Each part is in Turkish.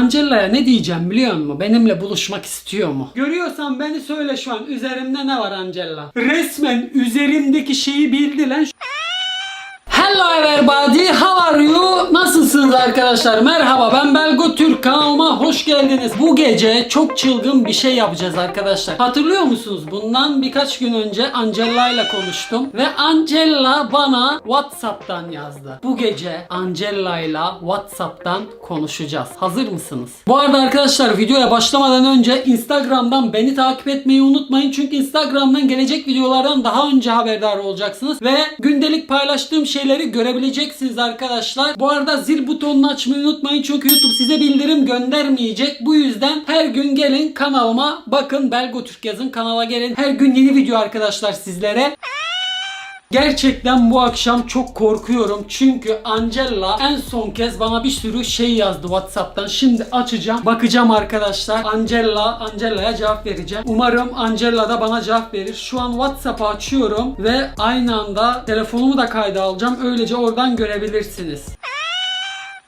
Angela'ya ne diyeceğim biliyor musun? Benimle buluşmak istiyor mu? Görüyorsan beni söyle şu an. Üzerimde ne var Angela? Resmen üzerimdeki şeyi bildi lan. Hello everybody, how are you? Nasılsınız arkadaşlar? Merhaba ben Belgo Türk kanalıma hoş geldiniz. Bu gece çok çılgın bir şey yapacağız arkadaşlar. Hatırlıyor musunuz? Bundan birkaç gün önce Angela ile konuştum ve Angela bana WhatsApp'tan yazdı. Bu gece Angela ile WhatsApp'tan konuşacağız. Hazır mısınız? Bu arada arkadaşlar videoya başlamadan önce Instagram'dan beni takip etmeyi unutmayın. Çünkü Instagram'dan gelecek videolardan daha önce haberdar olacaksınız ve gündelik paylaştığım şeyleri görebileceksiniz arkadaşlar. Bu arada zil butonunu açmayı unutmayın çünkü YouTube size bildirim göndermeyecek. Bu yüzden her gün gelin kanalıma bakın Belgo Türk yazın kanala gelin. Her gün yeni video arkadaşlar sizlere. Gerçekten bu akşam çok korkuyorum çünkü Angela en son kez bana bir sürü şey yazdı WhatsApp'tan. Şimdi açacağım, bakacağım arkadaşlar. Angela, Angela'ya cevap vereceğim. Umarım Angela da bana cevap verir. Şu an WhatsApp'ı açıyorum ve aynı anda telefonumu da kayda alacağım. Öylece oradan görebilirsiniz.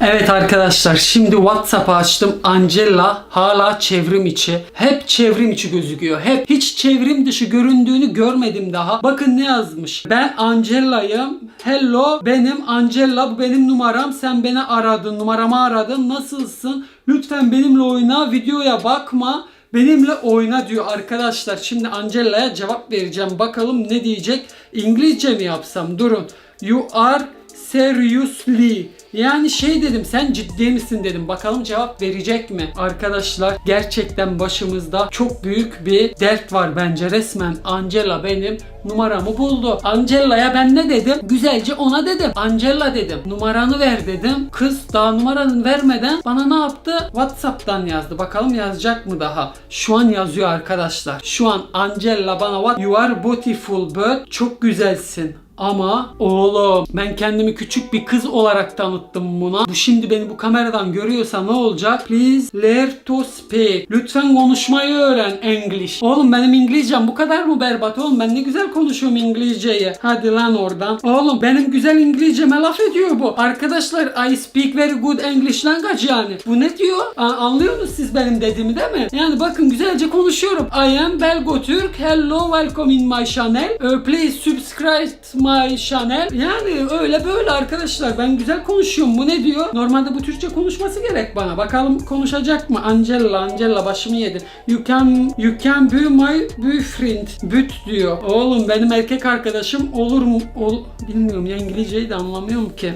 Evet arkadaşlar şimdi WhatsApp'ı açtım. Angela hala çevrim içi. Hep çevrim içi gözüküyor. Hep hiç çevrim dışı göründüğünü görmedim daha. Bakın ne yazmış. Ben Angela'yım. Hello benim Angela bu benim numaram. Sen beni aradın. Numaramı aradın. Nasılsın? Lütfen benimle oyna. Videoya bakma. Benimle oyna diyor arkadaşlar. Şimdi Angela'ya cevap vereceğim. Bakalım ne diyecek? İngilizce mi yapsam? Durun. You are seriously. Yani şey dedim sen ciddi misin dedim. Bakalım cevap verecek mi? Arkadaşlar gerçekten başımızda çok büyük bir dert var bence. Resmen Angela benim numaramı buldu. Angela'ya ben ne dedim? Güzelce ona dedim. Angela dedim. Numaranı ver dedim. Kız daha numaranı vermeden bana ne yaptı? WhatsApp'tan yazdı. Bakalım yazacak mı daha? Şu an yazıyor arkadaşlar. Şu an Angela bana what you are beautiful bird. Çok güzelsin. Ama oğlum ben kendimi küçük bir kız olarak tanıttım buna. Bu şimdi beni bu kameradan görüyorsa ne olacak? Please learn to speak. Lütfen konuşmayı öğren English. Oğlum benim İngilizcem bu kadar mı berbat oğlum? Ben ne güzel konuşuyorum İngilizceyi. Hadi lan oradan. Oğlum benim güzel İngilizceme laf ediyor bu. Arkadaşlar I speak very good English language yani. Bu ne diyor? Anlıyorsunuz siz benim dediğimi değil mi? Yani bakın güzelce konuşuyorum. I am Belgo Türk. Hello welcome in my channel. Uh, please subscribe my channel. Yani öyle böyle arkadaşlar. Ben güzel konuşuyorum. Bu ne diyor? Normalde bu Türkçe konuşması gerek bana. Bakalım konuşacak mı? Angela, Angela başımı yedi. You can you can be my boyfriend. Büt diyor. Oğlum benim erkek arkadaşım olur mu? Ol, bilmiyorum ya İngilizceyi de anlamıyorum ki.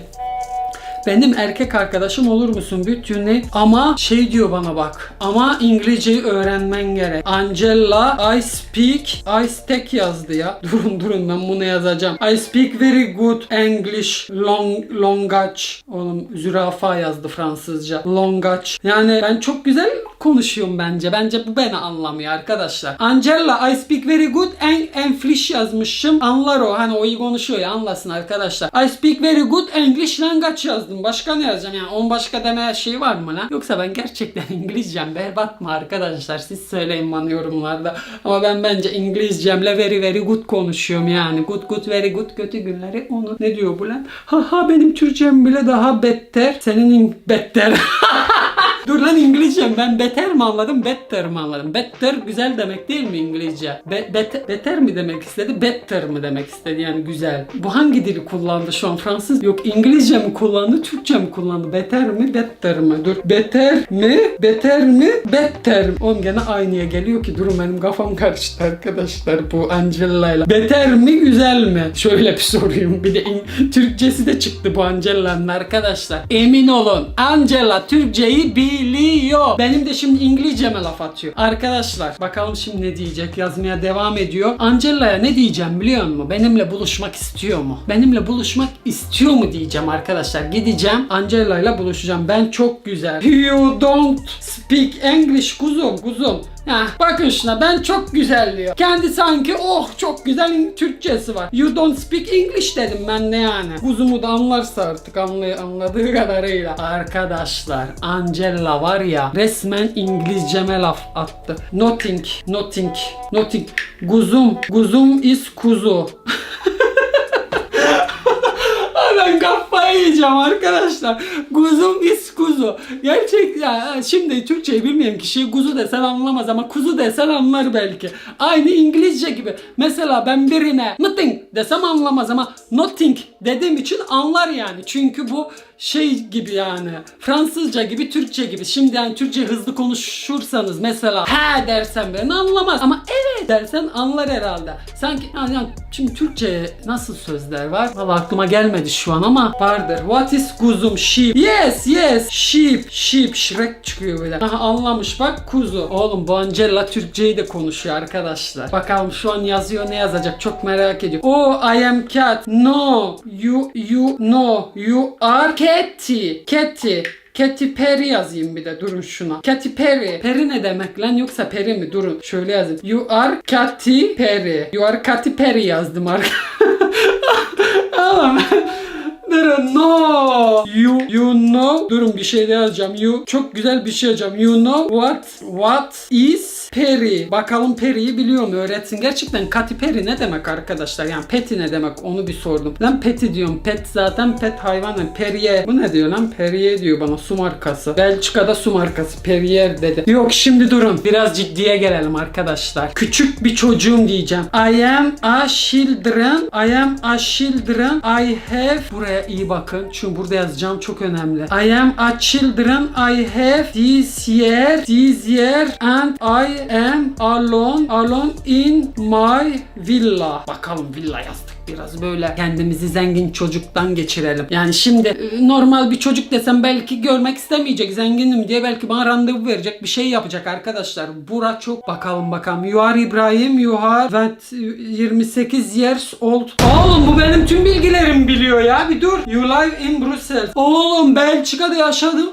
Benim erkek arkadaşım olur musun bütünü? Ama şey diyor bana bak. Ama İngilizceyi öğrenmen gerek. Angela I speak I speak yazdı ya. Durun durun ben bunu yazacağım. I speak very good English long language. Oğlum zürafa yazdı Fransızca. Language. Yani ben çok güzel konuşuyorum bence. Bence bu beni anlamıyor arkadaşlar. Angela I speak very good en English yazmışım. Anlar o. Hani o iyi konuşuyor ya anlasın arkadaşlar. I speak very good English language yazdım. Başka ne yazacağım yani? On başka deme şey var mı lan? Yoksa ben gerçekten İngilizcem berbat mı arkadaşlar? Siz söyleyin bana yorumlarda. Ama ben bence İngilizcemle very very good konuşuyorum yani. Good good very good kötü günleri onu. Ne diyor bu lan? Ha ha benim Türkçem bile daha better. Senin in- better. Dur lan İngilizcem ben beter mi anladım better mi anladım? Better güzel demek değil mi İngilizce? Be- bet- beter mi demek istedi? Better mi demek istedi yani güzel. Bu hangi dili kullandı şu an Fransız? Yok İngilizce mi kullandı Türkçe mi kullandı? Beter mi better mi? Dur beter mi beter mi better mi? Oğlum gene aynıya geliyor ki durun benim kafam karıştı arkadaşlar bu Angela'yla. Beter mi güzel mi? Şöyle bir sorayım. Bir de Türkçesi de çıktı bu Angela'nın arkadaşlar. Emin olun Angela Türkçeyi biliyor. Benim de şimdi İngilizceme laf atıyor. Arkadaşlar bakalım şimdi ne diyecek yazmaya devam ediyor. Angela'ya ne diyeceğim biliyor musun? Benimle buluşmak istiyor mu? Benimle buluşmak istiyor mu diyeceğim arkadaşlar. Gideceğim Angela'yla buluşacağım. Ben çok güzel. You don't speak English kuzum kuzum. Ya bakın şuna ben çok güzel diyor. Kendi sanki oh çok güzel Türkçesi var. You don't speak English dedim ben de yani. Kuzumu da anlarsa artık anlay anladığı kadarıyla. Arkadaşlar Angela var ya resmen İngilizceme laf attı. Nothing, nothing, nothing. Kuzum, kuzum is kuzu. Ben kafayı Kafayı yiyeceğim arkadaşlar. Kuzum is kuzu. Gerçek ya şimdi Türkçeyi bilmeyen kişi kuzu desen anlamaz ama kuzu desen anlar belki. Aynı İngilizce gibi. Mesela ben birine nothing desem anlamaz ama nothing dediğim için anlar yani. Çünkü bu şey gibi yani Fransızca gibi Türkçe gibi. Şimdi yani Türkçe hızlı konuşursanız mesela he dersen beni anlamaz ama evet dersen anlar herhalde. Sanki yani, yani şimdi Türkçe nasıl sözler var? Valla aklıma gelmedi şu an ama vardır. What is kuzum? Sheep. Yes yes. Sheep. Sheep. Shrek çıkıyor böyle. Aha anlamış bak kuzu. Oğlum bu Angela Türkçeyi de konuşuyor arkadaşlar. Bakalım şu an yazıyor ne yazacak çok merak ediyorum. Oh I am cat. No. You you no. You are catty. Catty. Katy Perry yazayım bir de durun şuna. Katy Perry. Perry ne demek lan yoksa Perry mi? Durun şöyle yazayım. You are Katy Perry. You are Katy Perry yazdım arkadaşlar. Durun no. You you know. Durun bir şey yazacağım. You çok güzel bir şey yazacağım. You know what what is Perry. Bakalım Perry'yi biliyor mu? Öğretsin. Gerçekten Katy Perry ne demek arkadaşlar? Yani peti ne demek? Onu bir sordum. Lan peti diyorum. Pet zaten pet hayvanı. Perrier. Bu ne diyor lan? Perrier diyor bana. Su markası. Belçika'da su markası. Perrier dedi. Yok şimdi durun. Biraz ciddiye gelelim arkadaşlar. Küçük bir çocuğum diyeceğim. I am a children. I am a children. I have buraya iyi bakın. Çünkü burada yazacağım çok önemli. I am a children. I have this year. This year and I am alone. Alone in my villa. Bakalım villa yazdık biraz böyle kendimizi zengin çocuktan geçirelim. Yani şimdi e, normal bir çocuk desem belki görmek istemeyecek zenginim diye belki bana randevu verecek bir şey yapacak arkadaşlar. Bura çok bakalım bakalım. You are İbrahim, you are that 28 years old. Oğlum bu benim tüm bilgilerim biliyor ya bir dur. You live in Brussels. Oğlum Belçika'da yaşadım.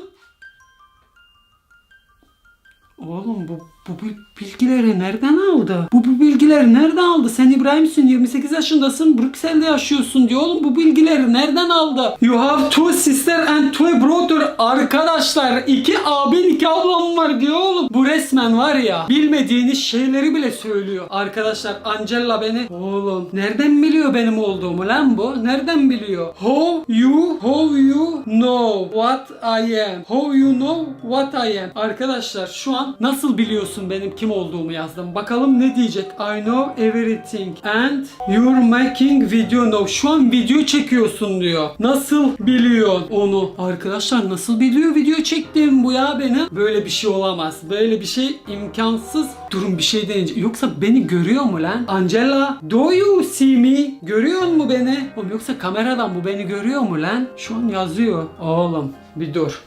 Oğlum bu, bu bil- bilgileri nereden aldı? Bu, bu bilgileri nereden aldı? Sen İbrahim'sin 28 yaşındasın Brüksel'de yaşıyorsun diyor. Oğlum bu bilgileri nereden aldı? You have two sister and two brother. Arkadaşlar iki abin iki ablam var diyor oğlum. Bu resmen var ya bilmediğiniz şeyleri bile söylüyor. Arkadaşlar Angela beni oğlum nereden biliyor benim olduğumu lan bu? Nereden biliyor? How you how you know what I am? How you know what I am? Arkadaşlar şu an nasıl biliyorsun benim kim olduğumu yazdım. Bakalım ne diyecek? I know everything and you're making video now. Şu an video çekiyorsun diyor. Nasıl biliyor onu? Arkadaşlar nasıl biliyor video çektiğim bu ya benim? Böyle bir şey olamaz. Böyle bir şey imkansız. Durun bir şey deyince. Yoksa beni görüyor mu lan? Angela do you see me? Görüyor mu beni? Oğlum yoksa kameradan bu beni görüyor mu lan? Şu an yazıyor. Oğlum bir dur.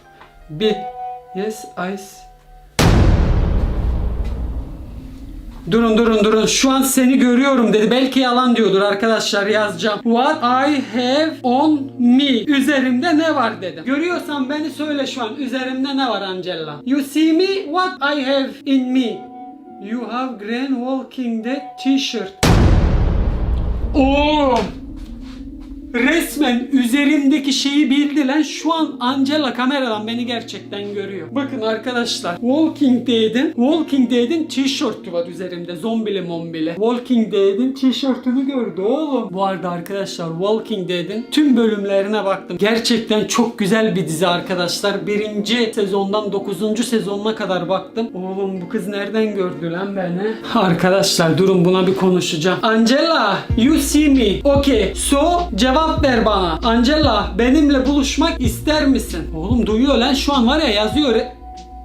Bir. Yes I Durun durun durun. Şu an seni görüyorum dedi. Belki yalan diyordur arkadaşlar yazacağım. What I have on me. Üzerimde ne var dedim. Görüyorsan beni söyle şu an. Üzerimde ne var Angela? You see me? What I have in me? You have green walking dead t-shirt. Oğlum. Resmen üzerimdeki şeyi bildi lan. Şu an Angela kameradan beni gerçekten görüyor. Bakın arkadaşlar. Walking Dead'in Walking Dead'in tişörtü var üzerimde. Zombili mombili. Walking Dead'in tişörtünü gördü oğlum. Bu arada arkadaşlar Walking Dead'in tüm bölümlerine baktım. Gerçekten çok güzel bir dizi arkadaşlar. Birinci sezondan 9. sezonuna kadar baktım. Oğlum bu kız nereden gördü lan beni? Arkadaşlar durun buna bir konuşacağım. Angela you see me. Okay. So cevap ver bana. Angela benimle buluşmak ister misin? Oğlum duyuyor lan şu an var ya yazıyor.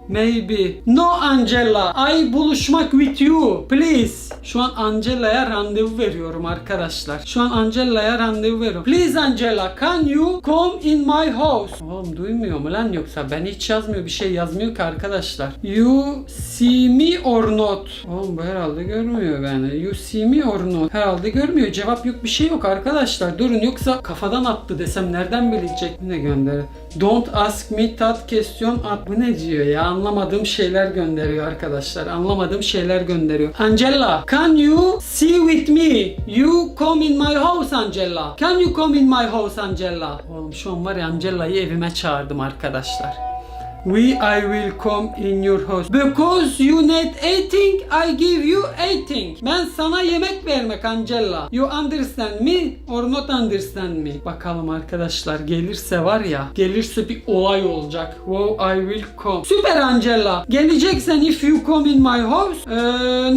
Maybe. No Angela. I buluşmak with you. Please. Şu an Angela'ya randevu veriyorum arkadaşlar. Şu an Angela'ya randevu veriyorum. Please Angela, can you come in my house? Oğlum duymuyor mu lan yoksa? Ben hiç yazmıyor bir şey yazmıyor ki arkadaşlar. You see me or not? Oğlum bu herhalde görmüyor beni. You see me or not? Herhalde görmüyor. Cevap yok bir şey yok arkadaşlar. Durun yoksa kafadan attı desem nereden bilecek? Ne gönder? Don't ask me that question. Bu ne diyor ya? Anlamadığım şeyler gönderiyor arkadaşlar. Anlamadığım şeyler gönderiyor. Angela, can you see with me? You come in my house Angela. Can you come in my house Angela? Oğlum şu an var ya Angela'yı evime çağırdım arkadaşlar. We I will come in your house. Because you need eating, I give you eating. Ben sana yemek vermek Angela. You understand me or not understand me? Bakalım arkadaşlar gelirse var ya, gelirse bir olay olacak. Wow, I will come. Süper Angela. Geleceksen if you come in my house. Ee,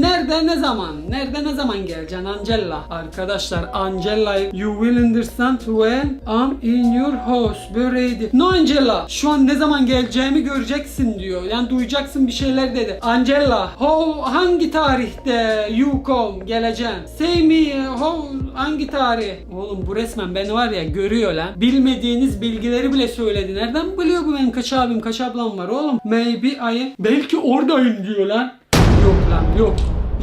nerede ne zaman? Nerede ne zaman geleceksin Angela? Arkadaşlar Angela you will understand when I'm in your house. Böyleydi. No Angela. Şu an ne zaman geleceğimi göreceksin diyor. Yani duyacaksın bir şeyler dedi. Angela. How, hangi tarihte you come geleceksin? Say me how, hangi tarih? Oğlum bu resmen beni var ya görüyor lan. Bilmediğiniz bilgileri bile söyledi. Nereden biliyor bu benim kaç abim kaç ablam var oğlum? Maybe I belki oradayım diyor lan. Yok lan yok.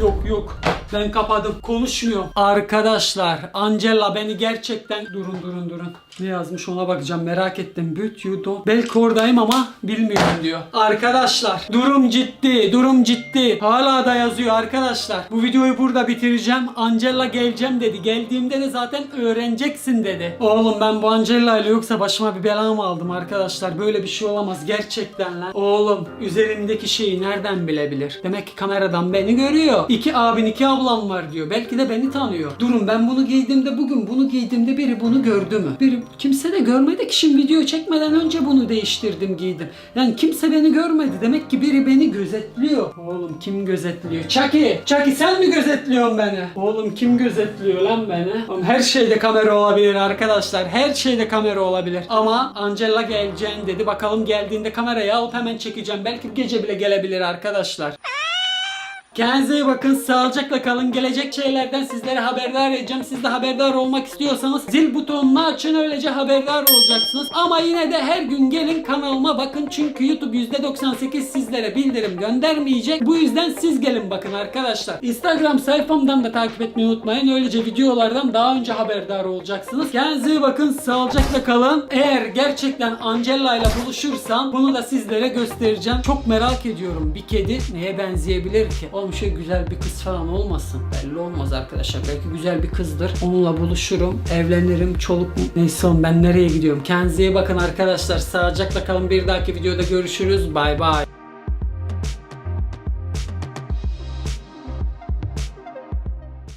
Yok yok. Ben kapadım. Konuşmuyorum. Arkadaşlar Angela beni gerçekten durun durun durun. Ne yazmış ona bakacağım merak ettim. But you don't. Belki oradayım ama bilmiyorum diyor. Arkadaşlar durum ciddi. Durum ciddi. Hala da yazıyor arkadaşlar. Bu videoyu burada bitireceğim. Angela geleceğim dedi. Geldiğimde de zaten öğreneceksin dedi. Oğlum ben bu Angela ile yoksa başıma bir bela mı aldım arkadaşlar? Böyle bir şey olamaz gerçekten lan. Oğlum üzerimdeki şeyi nereden bilebilir? Demek ki kameradan beni görüyor. İki abin iki ablam var diyor. Belki de beni tanıyor. Durun ben bunu giydiğimde bugün bunu giydiğimde biri bunu gördü mü? Biri kimse de görmedi ki şimdi video çekmeden önce bunu değiştirdim giydim. Yani kimse beni görmedi. Demek ki biri beni gözetliyor. Oğlum kim gözetliyor? Chucky! Chucky sen mi gözetliyorsun beni? Oğlum kim gözetliyor lan beni? Oğlum her şeyde kamera olabilir arkadaşlar. Her şeyde kamera olabilir. Ama Angela geleceğin dedi. Bakalım geldiğinde kamerayı alıp hemen çekeceğim. Belki gece bile gelebilir arkadaşlar. Kendinize iyi bakın. Sağlıcakla kalın. Gelecek şeylerden sizlere haberdar edeceğim. Siz de haberdar olmak istiyorsanız zil butonunu açın. Öylece haberdar olacaksınız. Ama yine de her gün gelin kanalıma bakın. Çünkü YouTube %98 sizlere bildirim göndermeyecek. Bu yüzden siz gelin bakın arkadaşlar. Instagram sayfamdan da takip etmeyi unutmayın. Öylece videolardan daha önce haberdar olacaksınız. Kendinize iyi bakın. Sağlıcakla kalın. Eğer gerçekten Angela ile buluşursam bunu da sizlere göstereceğim. Çok merak ediyorum. Bir kedi neye benzeyebilir ki? Oğlum şey güzel bir kız falan olmasın. Belli olmaz arkadaşlar. Belki güzel bir kızdır. Onunla buluşurum. Evlenirim. Çoluk mu? Neyse oğlum ben nereye gidiyorum? Kendinize iyi bakın arkadaşlar. Sağlıcakla kalın. Bir dahaki videoda görüşürüz. Bay bay.